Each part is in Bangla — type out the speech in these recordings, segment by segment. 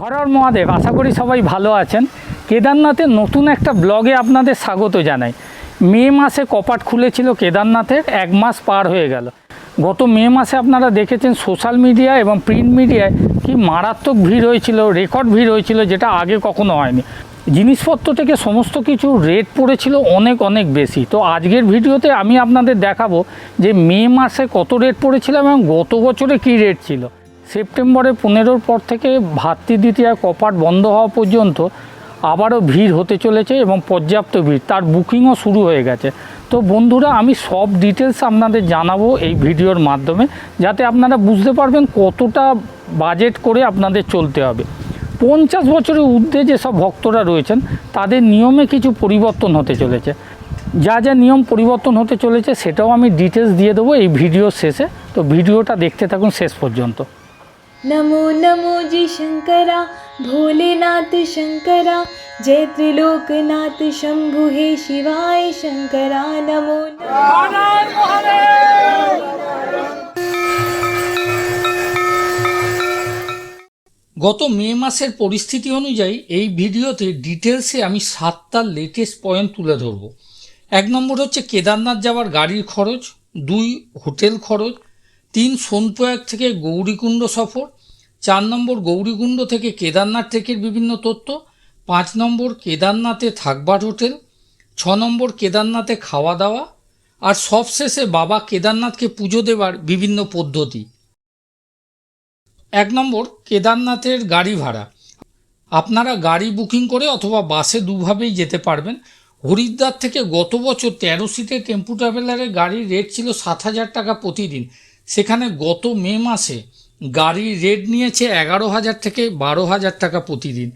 হরর মহাদেব, আশা করি সবাই ভালো আছেন। কেদারনাথের নতুন একটা ব্লগে আপনাদের স্বাগত জানাই। মে মাসে কপাট খুলেছিল কেদারনাথের, এক মাস পার হয়ে গেল। গত মে মাসে আপনারা দেখেছেন সোশ্যাল মিডিয়া এবং প্রিন্ট মিডিয়ায় কি মারাত্মক ভিড় হয়েছিল, রেকর্ড ভিড় হয়েছিল, যেটা আগে কখনো হয়নি। জিনিসপত্র থেকে সমস্ত কিছু রেট পড়েছিল অনেক অনেক বেশি। তো আজকের ভিডিওতে আমি আপনাদের দেখাবো যে মে মাসে কত রেট পড়েছিল এবং গত বছরে কী রেট ছিল। সেপ্টেম্বরে পনেরোর পর থেকে ভাতৃ দ্বিতীয়া কপাট বন্ধ হওয়া পর্যন্ত আবারও ভিড় হতে চলেছে এবং পর্যাপ্ত ভিড়। তার বুকিংও শুরু হয়ে গেছে। তো বন্ধুরা, আমি সব ডিটেলস আপনাদের জানাব এই ভিডিওর মাধ্যমে, যাতে আপনারা বুঝতে পারবেন কতটা বাজেট করে আপনাদের চলতে হবে। পঞ্চাশ বছরের ঊর্ধ্বে যেসব ভক্তরা রয়েছেন, তাদের নিয়মে কিছু পরিবর্তন হতে চলেছে। যা যা নিয়ম পরিবর্তন হতে চলেছে, সেটাও আমি ডিটেলস দিয়ে দেবো এই ভিডিওর শেষে। তো ভিডিওটা দেখতে থাকুন শেষ পর্যন্ত। नमो नमो जी शंकरा भोलेनाथ शंकरा जय त्रिलोकनाथ शंभु हे शिवाय शंकरा नमो नमो গত মে মাসের পরিস্থিতি অনুযায়ী এই ভিডিওতে ডিটেলসে আমি সাতটা লেটেস্ট পয়েন্ট তুলে ধরব এক নম্বর হচ্ছে কেদারনাথ যাওয়ার গাড়ির খরচ দুই হোটেল খরচ তিন সোনপ্রয়াগ থেকে গৌরীকুণ্ড সফর চার নম্বর গৌরীকুণ্ড থেকে কেদারনাথ ট্রেকের বিভিন্ন তথ্য, পাঁচ নম্বর কেদারনাথে থাকবার হোটেল, ছ নম্বর কেদারনাথে খাওয়া দাওয়া আর সবশেষে বাবা কেদারনাথকে পুজো দেওয়ার বিভিন্ন পদ্ধতি। এক নম্বর কেদারনাথের গাড়ি ভাড়া। আপনারা গাড়ি বুকিং করে অথবা বাসে দুভাবেই যেতে পারবেন। হরিদ্বার থেকে গত বছর তেরো সিটের টেম্পু ট্রাভেলারের গাড়ির রেট ছিল সাত হাজার টাকা প্রতিদিন। সেখানে গত মে মাসে গাড়ির রেট নিয়েছে এগারো হাজার থেকে বারো হাজার টাকা প্রতিদিন।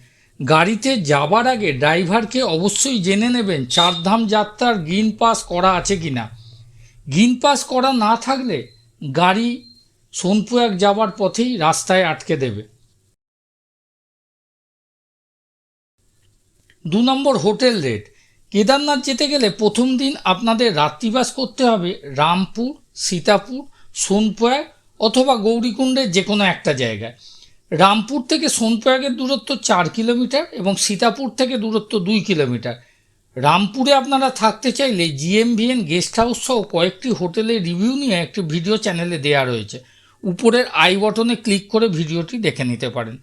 গাড়িতে যাবার আগে ড্রাইভারকে অবশ্যই জেনে নেবেন চারধাম যাত্রার গ্রিন পাস করা আছে কি না গ্রিন পাস করা না থাকলে গাড়ি সোনপ্রয়াগ যাওয়ার পথেই রাস্তায় আটকে দেবে। দু নম্বর হোটেল রেট কেদারনাথ যেতে গেলে প্রথম দিন আপনাদের রাত্রিবাস করতে হবে রামপুর, সীতাপুর সোনপ্রয়াগ অথবা গৌরীকুণ্ডের যে কোনো একটা জায়গায়। রামপুর থেকে সোনপ্রয়াগের দূরত্ব চার কিলোমিটার এবং সীতাপুর থেকে দূরত্ব দুই কিলোমিটার। রামপুরে আপনারা থাকতে চাইলে জিএমভিএন গেস্ট হাউস সহ কয়েকটি হোটেলের রিভিউ নিয়ে একটি ভিডিও চ্যানেলে দেওয়া রয়েছে। উপরের আই বটনে ক্লিক করে ভিডিওটি দেখে নিতে পারেন।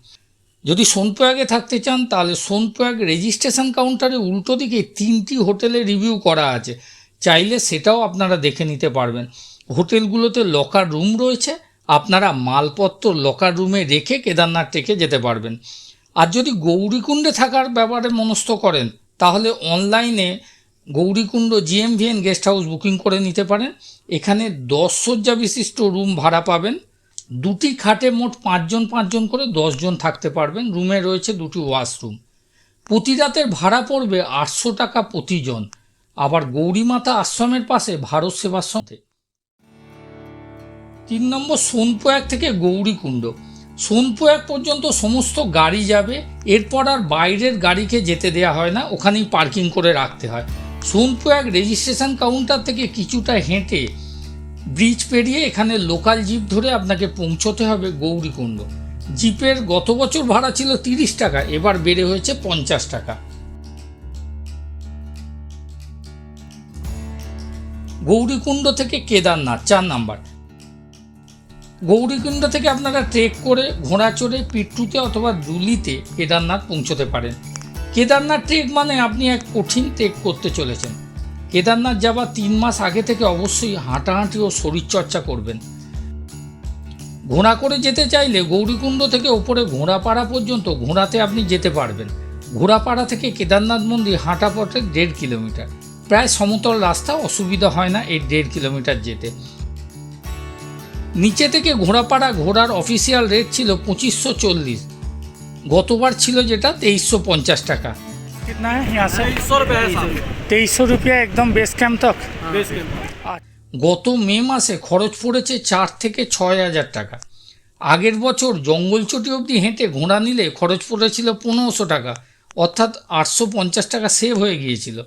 যদি সোনপ্রয়াগে থাকতে চান, তাহলে সোনপ্রয়াগ রেজিস্ট্রেশন কাউন্টারে উল্টো দিকে তিনটি হোটেলে রিভিউ করা আছে। চাইলে সেটাও আপনারা দেখে নিতে পারবেন। হোটেলগুলোতে লকার রুম রয়েছে আপনারা মালপত্র লকার রুমে রেখে কেদারনাথ টেকে যেতে পারবেন। আর যদি গৌরীকুণ্ডে থাকার ব্যাপারে মনস্থ করেন, তাহলে অনলাইনে Gaurikund GMVN guest house booking করে নিতে পারেন। এখানে দশ শয্যা বিশিষ্ট রুম ভাড়া পাবেন। দুটি খাটে মোট পাঁচজন পাঁচজন করে দশজন থাকতে পারবেন। রুমে রয়েছে দুটি ওয়াশরুম প্রতি রাতের ভাড়া পড়বে আটশো টাকা প্রতিজন। আবার গৌরীমাতা আশ্রমের পাশে ভারত সেবার সেবাশ্রমে। তিন নম্বর সোনপ্রয়াগ থেকে গৌরীকুণ্ড সোনপ্রয়াগ পর্যন্ত সমস্ত গাড়ি যাবে, এরপর আর বাইরের গাড়িকে যেতে দেওয়া হয় না, ওখানেই পার্কিং করে রাখতে হয়। সোনপ্রয়াগ রেজিস্ট্রেশন কাউন্টার থেকে কিছুটা হেঁটে ব্রিজ পেরিয়ে এখানে লোকাল জিপ ধরে আপনাকে পৌঁছতে হবে গৌরীকুণ্ড জিপের গত বছর ভাড়া ছিল তিরিশ টাকা, এবার বেড়ে হয়েছে পঞ্চাশ টাকা। গৌরীকুণ্ড থেকে কেদারনাথ, চার নাম্বার। গৌরীকুণ্ড থেকে আপনারা ট্রেক করে ঘোড়া চড়ে পিট্টুতে অথবা দুলিতে কেদারনাথ পৌঁছতে পারেন। কেদারনাথ ট্রেক মানে আপনি এক কঠিন ট্রেক করতে চলেছেন। কেদারনাথ যাবার তিন মাস আগে থেকে অবশ্যই হাঁটাহাঁটি ও শরীরচর্চা করবেন। ঘোড়া করে যেতে চাইলে গৌরীকুণ্ড থেকে ওপরে ঘোড়াপাড়া পর্যন্ত ঘোড়াতে আপনি যেতে পারবেন। ঘোড়াপাড়া থেকে কেদারনাথ মন্দির হাঁটা পথে দেড় কিলোমিটার। প্রায় সমতল রাস্তা, অসুবিধা হয় না এই দেড় কিলোমিটার যেতে। নিচে থেকে ঘোড়াপাড়া ঘোড়ার অফিসিয়াল রেট ছিল পঁচিশশো চল্লিশ গতবার ছিল যেটা তেইশশো পঞ্চাশ টাকা कितना है यहाँ से सौ रुपये है साहब तेईस सौ रुपया एकदम बेस कैंप तक बेस कैंप গত মে মাসে খরচ পড়েছে চার থেকে ছয় হাজার টাকা আগের বছর জঙ্গলচটি অবধি হেঁটে ঘোড়া নিলে খরচ পড়েছিল পনেরোশো টাকা অর্থাৎ আটশো পঞ্চাশ টাকা সেভ হয়ে গিয়েছিল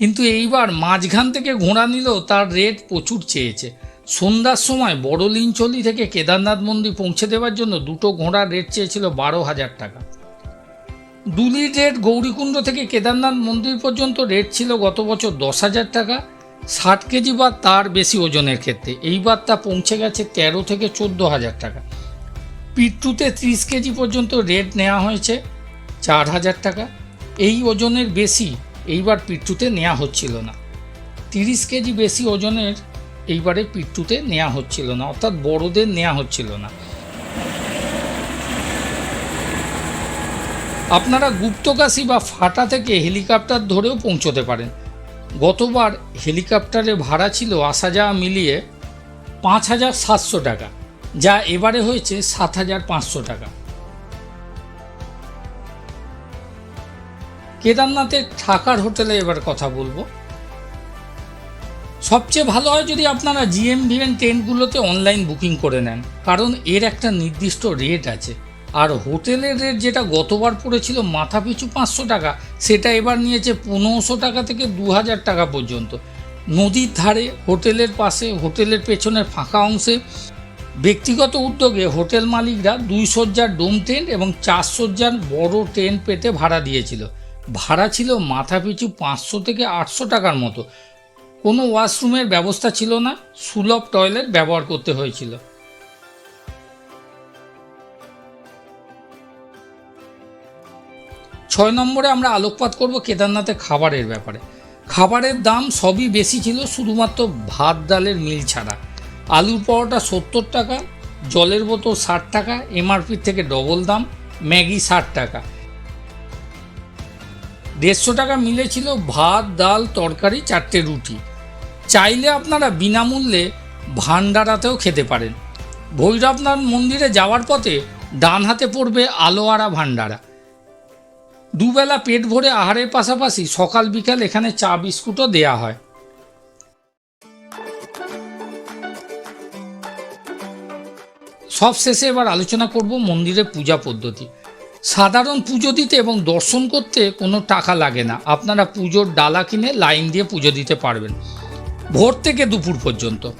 কিন্তু এইবার মাঝখান থেকে ঘোড়া নিলেও তার রেট প্রচুর চেয়েছে সন্ধ্যার সময় বড়লিনচলি থেকে কেদারনাথ মন্দির পৌঁছে দেওয়ার জন্য দুটো ঘোড়ার রেট চেয়েছিল বারো হাজার টাকা। দুলির রেট গৌরীকুণ্ড থেকে কেদারনাথ মন্দির পর্যন্ত রেট ছিল গত বছর দশ হাজার টাকা। ষাট কেজি বা তার বেশি ওজনের ক্ষেত্রে। এইবার তা পৌঁছে গেছে তেরো থেকে চোদ্দ হাজার টাকা। পিট্টুতে ত্রিশ কেজি পর্যন্ত রেট নেওয়া হয়েছে চার হাজার টাকা। এই ওজনের বেশি এইবার পিট্টুতে নেওয়া হচ্ছিল না। তিরিশ কেজি বেশি ওজনের এইবারে পিট্টুতে নেওয়া হচ্ছিল না, অর্থাৎ বড়দের নেওয়া হচ্ছিল না। আপনারা গুপ্তকাশি বা ফাটা থেকে হেলিকপ্টার ধরেও পৌঁছতে পারেন। গতবার হেলিকপ্টারে ভাড়া ছিল আসা যাওয়া মিলিয়ে পাঁচ হাজার সাতশো টাকা, যা এবারে হয়েছে সাত হাজার পাঁচশো টাকা। কেদারনাথের থাকার হোটেলে এবার কথা বলব। সবচেয়ে ভালো হয় যদি আপনারা জিএমভিএন টেন্টগুলোতে অনলাইন বুকিং করে নেন, কারণ এর একটা নির্দিষ্ট রেট আছে। আর হোটেলের রেট যেটা গতবার পড়েছিল মাথা পিছু পাঁচশো টাকা, সেটা এবার নিয়েছে পনেরোশো টাকা থেকে দু হাজার টাকা পর্যন্ত। নদীর ধারে, হোটেলের পাশে, হোটেলের পেছনের ফাঁকা অংশে। ব্যক্তিগত উদ্যোগে হোটেল মালিকরা দুই শয্যার ডোম টেন্ট এবং চার শয্যার বড় টেন্ট পেতে ভাড়া দিয়েছিল। ভাড়া ছিল মাথা পিছু পাঁচশো থেকে আটশো টাকার মতো। কোনো ওয়াশরুমের ব্যবস্থা ছিল না, সুলভ টয়লেট ব্যবহার করতে হয়েছিল। ছয় নম্বরে আমরা আলোকপাত করব কেদারনাথের খাবারের ব্যাপারে। খাবারের দাম সবই বেশি ছিল, শুধুমাত্র ভাত, ডালের মিল ছাড়া। আলুর পরোটা সত্তর টাকা, জলের বোতল ষাট টাকা এমআরপির থেকে ডবল দাম, ম্যাগি ষাট টাকা। দেড়শো টাকা মিলে ছিল ভাত, ডাল, তরকারি, চারটে রুটি। চাইলে আপনারা বিনামূল্যে ভান্ডারাতেও খেতে পারেন। ভৈরবনাথ মন্দিরে যাওয়ার পথে ডান হাতে পড়বে আলোয়ারা ভান্ডারা দুবেলা পেট ভরে আহারের পাশাপাশি সকাল বিকাল এখানে চা বিস্কুটও দেয়া হয়। সব শেষে এবার আলোচনা করব মন্দিরের পূজা পদ্ধতি। সাধারণ পুজো দিতে এবং দর্শন করতে কোনো টাকা লাগে না। আপনারা পুজোর ডালা কিনে লাইন দিয়ে পুজো দিতে পারবেন। ভোর থেকে দুপুর পর্যন্ত।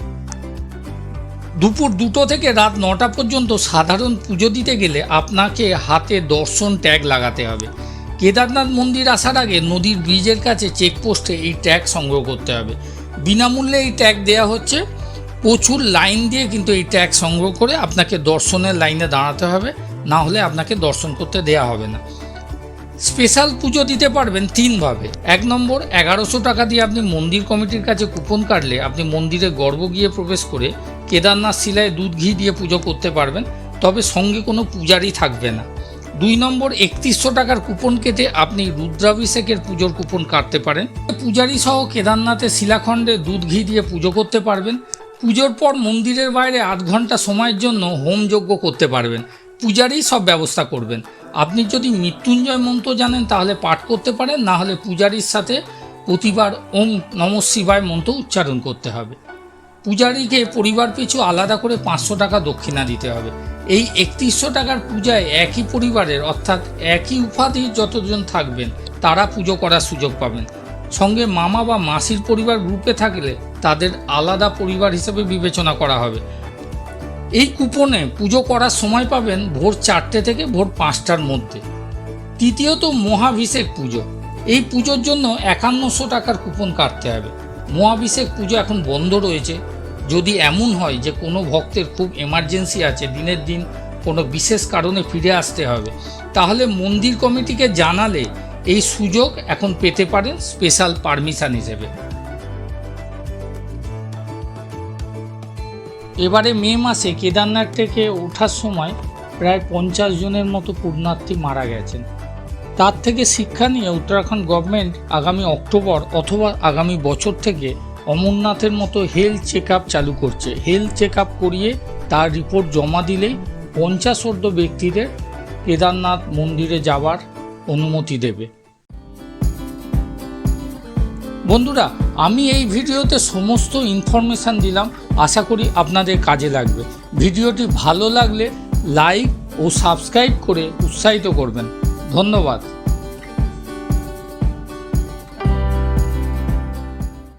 দুপুর দুটো থেকে রাত নটা পর্যন্ত সাধারণ পুজো দিতে গেলে আপনাকে হাতে দর্শন ট্যাগ লাগাতে হবে। কেদারনাথ মন্দির আসার আগে নদীর ব্রিজের কাছে চেকপোস্টে এই ট্যাগ সংগ্রহ করতে হবে। বিনামূল্যে এই ট্যাগ দেওয়া হচ্ছে। প্রচুর লাইন দিয়ে কিন্তু এই ট্যাগ সংগ্রহ করে আপনাকে দর্শনের লাইনে দাঁড়াতে হবে। না হলে আপনাকে দর্শন করতে দেয়া হবে না। স্পেশাল পুজো দিতে পারবেন তিনভাবে। এক নম্বর, এগারোশো টাকা দিয়ে আপনি মন্দির কমিটির কাছে কুপন কাটলে আপনি মন্দিরে গর্ব গিয়ে প্রবেশ করে কেদারনাথ শিলায় দুধ ঘি দিয়ে পুজো করতে পারবেন, তবে সঙ্গে কোনো পূজারই থাকবে না। দুই নম্বর, একত্রিশশো টাকার কুপন কেটে আপনি রুদ্রাভিষেকের পুজোর কুপন কাটতে পারেন। পূজারি সহ কেদারনাথের শিলাখণ্ডে দুধ ঘি দিয়ে পুজো করতে পারবেন। পুজোর পর মন্দিরের বাইরে আধ ঘণ্টা সময়ের জন্য হোম যজ্ঞ করতে পারবেন। পূজারি সব ব্যবস্থা করবেন। আপনি যদি মৃত্যুঞ্জয় মন্ত্র জানেন, তাহলে পাঠ করতে পারেন, না হলে পূজারির সাথে প্রতিবার ওম নম শিবায় মন্ত্র উচ্চারণ করতে হবে। পূজারীকে পরিবার পিছু আলাদা করে পাঁচশো টাকা দক্ষিণা দিতে হবে। এই একত্রিশশো টাকার পূজায় একই পরিবারের, অর্থাৎ একই উপাধির যতজন থাকবেন, তারা পুজো করার সুযোগ পাবেন। সঙ্গে মামা বা মাসির পরিবার গ্রুপে থাকলে তাদের আলাদা পরিবার হিসেবে বিবেচনা করা হবে। এই কুপনে পুজো করার সময় পাবেন ভোর চারটে থেকে ভোর পাঁচটার মধ্যে। তৃতীয়ত মহাভিষেক পুজো। এই পুজোর জন্য একান্নশো টাকার কুপন কাটতে হবে। মহাভিষেক পুজো এখন বন্ধ রয়েছে। যদি এমন হয় যে কোনো ভক্তের খুব এমার্জেন্সি আছে, দিনের দিন কোনো বিশেষ কারণে ফিরে আসতে হবে, তাহলে মন্দির কমিটিকে জানালে এই সুযোগ এখন পেতে পারেন স্পেশাল পারমিশন হিসেবে। এবারে মে মাসে কেদারনাথ থেকে ওঠার সময় প্রায় পঞ্চাশ জনের মতো পুণ্যার্থী মারা গেছেন। তার থেকে শিক্ষা নিয়ে উত্তরাখণ্ড গভর্নমেন্ট আগামী অক্টোবর অথবা আগামী বছর থেকে অমরনাথের মতো হেলথ চেক চালু করছে। হেলথ চেক করিয়ে তার রিপোর্ট জমা দিলেই পঞ্চাশ অর্ধ ব্যক্তিদের কেদারনাথ মন্দিরে যাওয়ার অনুমতি দেবে। বন্ধুরা, আমি এই ভিডিওতে সমস্ত ইনফরমেশান দিলাম। আশা করি আপনাদের কাজে লাগবে। ভিডিওটি ভালো লাগলে লাইক ও সাবস্ক্রাইব করে উৎসাহিত করবেন। ধন্যবাদ।